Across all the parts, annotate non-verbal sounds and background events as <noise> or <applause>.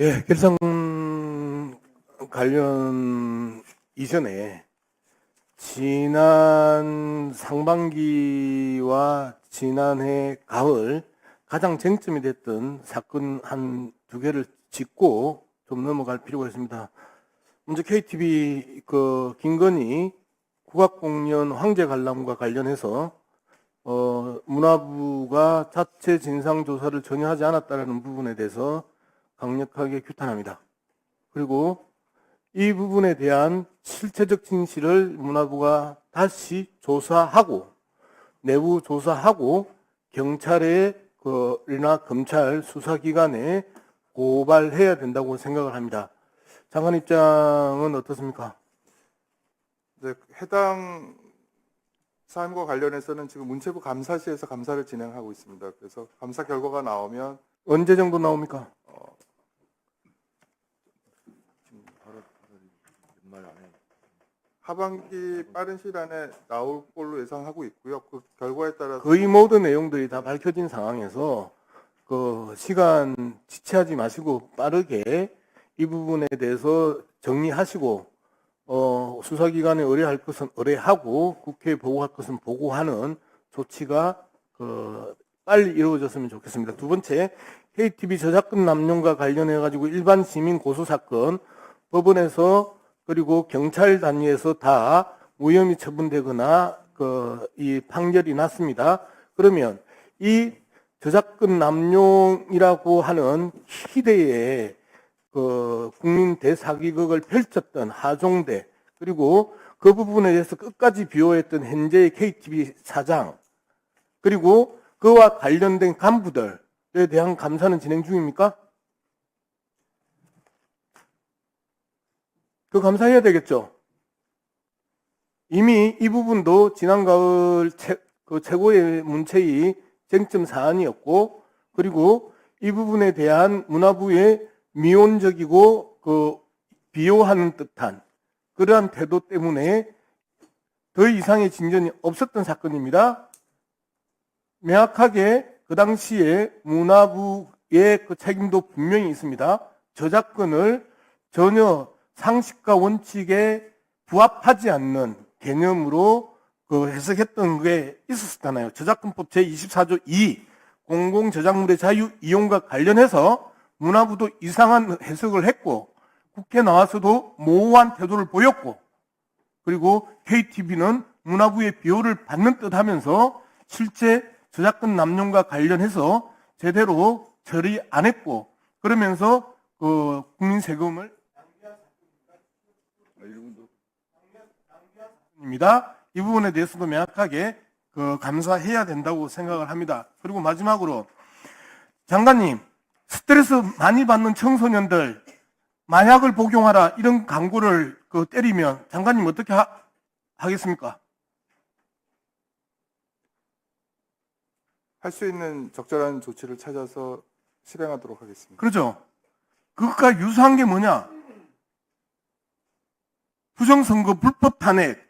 예, 결상 관련 이전에 지난 상반기와 지난해 가을 가장 쟁점이 됐던 사건 한 두 개를 짚고 좀 넘어갈 필요가 있습니다. 먼저 KTV 그 김건희 국악공연 황제 관람과 관련해서 어, 문화부가 자체 진상 조사를 전혀 하지 않았다는 부분에 대해서 강력하게 규탄합니다. 그리고 이 부분에 대한 실체적 진실을 문화부가 다시 조사하고 내부 조사하고 경찰에 그나 검찰 수사기관에 고발해야 된다고 생각을 합니다. 장관 입장은 어떻습니까? 네, 해당 사안과 관련해서는 지금 문체부 감사실에서 감사를 진행하고 있습니다. 그래서 감사 결과가 나오면 언제 정도 나옵니까? 하반기 빠른 시일 안에 나올 걸로 예상하고 있고요. 그 결과에 따라서 거의 모든 내용들이 다 밝혀진 상황에서 그 시간 지체하지 마시고 빠르게 이 부분에 대해서 정리하시고 어, 수사기관에 의뢰할 것은 의뢰하고 국회에 보고할 것은 보고하는 조치가 그 빨리 이루어졌으면 좋겠습니다. 두 번째, KTV 저작권 남용과 관련해 가지고 일반 시민 고소 사건 법원에서 그리고 경찰 단위에서 다 무혐의 처분되거나 그 이 판결이 났습니다. 그러면 이 저작권 남용이라고 하는 희대의 그 국민 대사기극을 펼쳤던 하종대 그리고 그 부분에 대해서 끝까지 비호했던 현재의 KTV 사장 그리고 그와 관련된 간부들에 대한 감사는 진행 중입니까? 그 감사해야 되겠죠. 이미 이 부분도 지난 가을 최, 그 최고의 문체의 쟁점 사안이었고 그리고 이 부분에 대한 문화부의 미온적이고 그 비호하는 듯한 그러한 태도 때문에 더 이상의 진전이 없었던 사건입니다. 명확하게 그 당시에 문화부의 그 책임도 분명히 있습니다. 저작권을 전혀 상식과 원칙에 부합하지 않는 개념으로 그 해석했던 게 있었잖아요. 저작권법 제24조 2 공공 저작물의 자유 이용과 관련해서 문화부도 이상한 해석을 했고 국회 나와서도 모호한 태도를 보였고 그리고 KTV는 문화부의 비호를 받는 듯 하면서 실제 저작권 남용과 관련해서 제대로 처리 안 했고 그러면서 그 국민 세금을 입니다. 이 부분에 대해서도 명확하게 그 감사해야 된다고 생각을 합니다. 그리고 마지막으로 장관님 스트레스 많이 받는 청소년들 마약을 복용하라 이런 광고를 그 때리면 장관님 어떻게 하, 하겠습니까? 할 수 있는 적절한 조치를 찾아서 실행하도록 하겠습니다. 그렇죠. 그것과 유사한 게 뭐냐? 부정선거 불법 탄핵,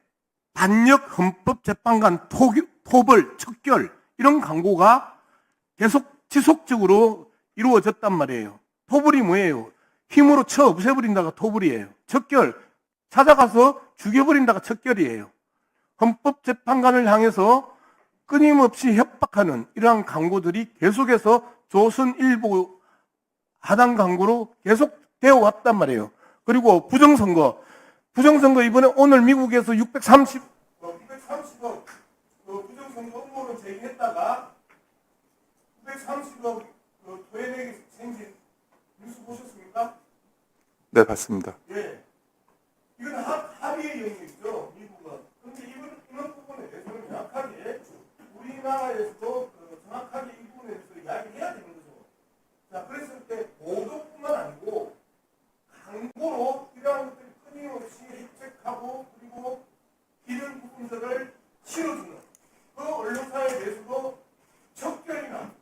반역 헌법재판관 토, 토벌, 척결 이런 광고가 계속 지속적으로 이루어졌단 말이에요. 토벌이 뭐예요? 힘으로 쳐 없애버린다가 토벌이에요. 척결, 찾아가서 죽여버린다가 척결이에요. 헌법재판관을 향해서 끊임없이 협박하는 이러한 광고들이 계속해서 조선일보 하단 광고로 계속 되어 왔단 말이에요. 그리고 부정선거. 부정선거 이번에 오늘 미국에서 630, 630억 부정선거 음모론 제기했다가 930억 토해내기 생긴 뉴스 보셨습니까? 네, 봤습니다. 예. 이건 합, 합의의 영역이죠, 미국은. 그런데 이번, 이런 부분에 대해서는 명확하게 우리나라에서도 그 정확하게 이 부분에 대해서 이야기해야 되는 거죠. 자, 그랬을 때 보도뿐만 아니고 광고로 이러한 것들이 끊임없이 획책하고 그리고 이런 부분들을 실어주는 그 언론사에 대해서도 척결이나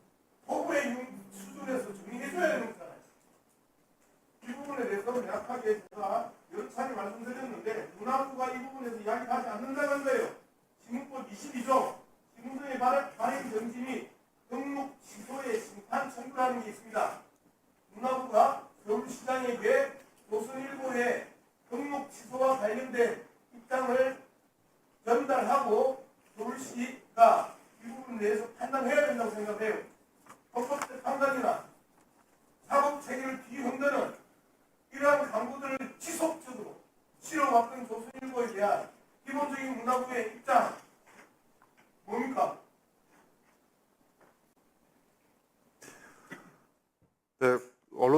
포부의 융 수준에서 정리해줘야 되는 거잖아요. 이 부분에 대해서 명확하게 제가 여러 차례 말씀드렸는데 문화부가 이 부분에서 이야기하지 않는다는 거예요. 신문법 22조 신문등의 발행, 발행 정지 등록 취소의 심판 청구라는 게 있습니다. 문화부가 서울시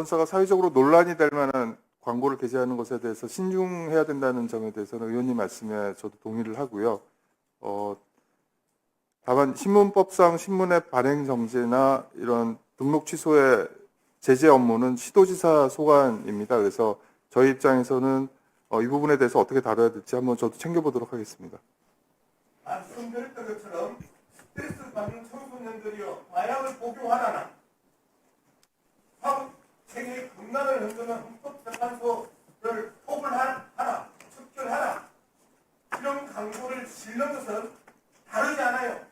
언론사가 사회적으로 논란이 될 만한 광고를 게재하는 것에 대해서 신중해야 된다는 점에 대해서는 의원님 말씀에 저도 동의를 하고요. 어, 다만 신문법상 신문의 발행 정지나 이런 등록 취소의 제재 업무는 시도지사 소관입니다. 그래서 저희 입장에서는 어, 이 부분에 대해서 어떻게 다뤄야 될지 한번 저도 챙겨보도록 하겠습니다. 말씀드렸던 것처럼 스트레스 받는 청소년들이여 마약을 복용하라나 체계의 금단을 흔드는 헌법재판소를 포불하라 척결하라 이런 강조를 실는 것은 다르지 않아요.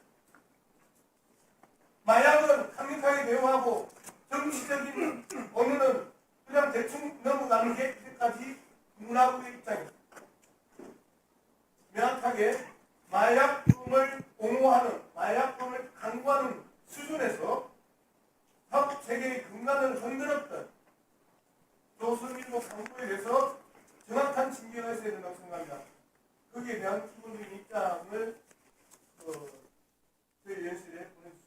마약은 강력하게 대응하고 정치적인 <clears throat> 언어는 그냥 대충 넘어가는 게 이제까지 문화부의 입장입니다. 명확하게 마약품을 옹호하는 마약품을 강구하는 수준에서 각 세계의 근간을 흔들었던 조선민족 강구에 대해서 정확한 진경을 있어야 된다고 생각합니다. 거기에 대한 기본적인 입장을 그 저희 연실에 보내주니다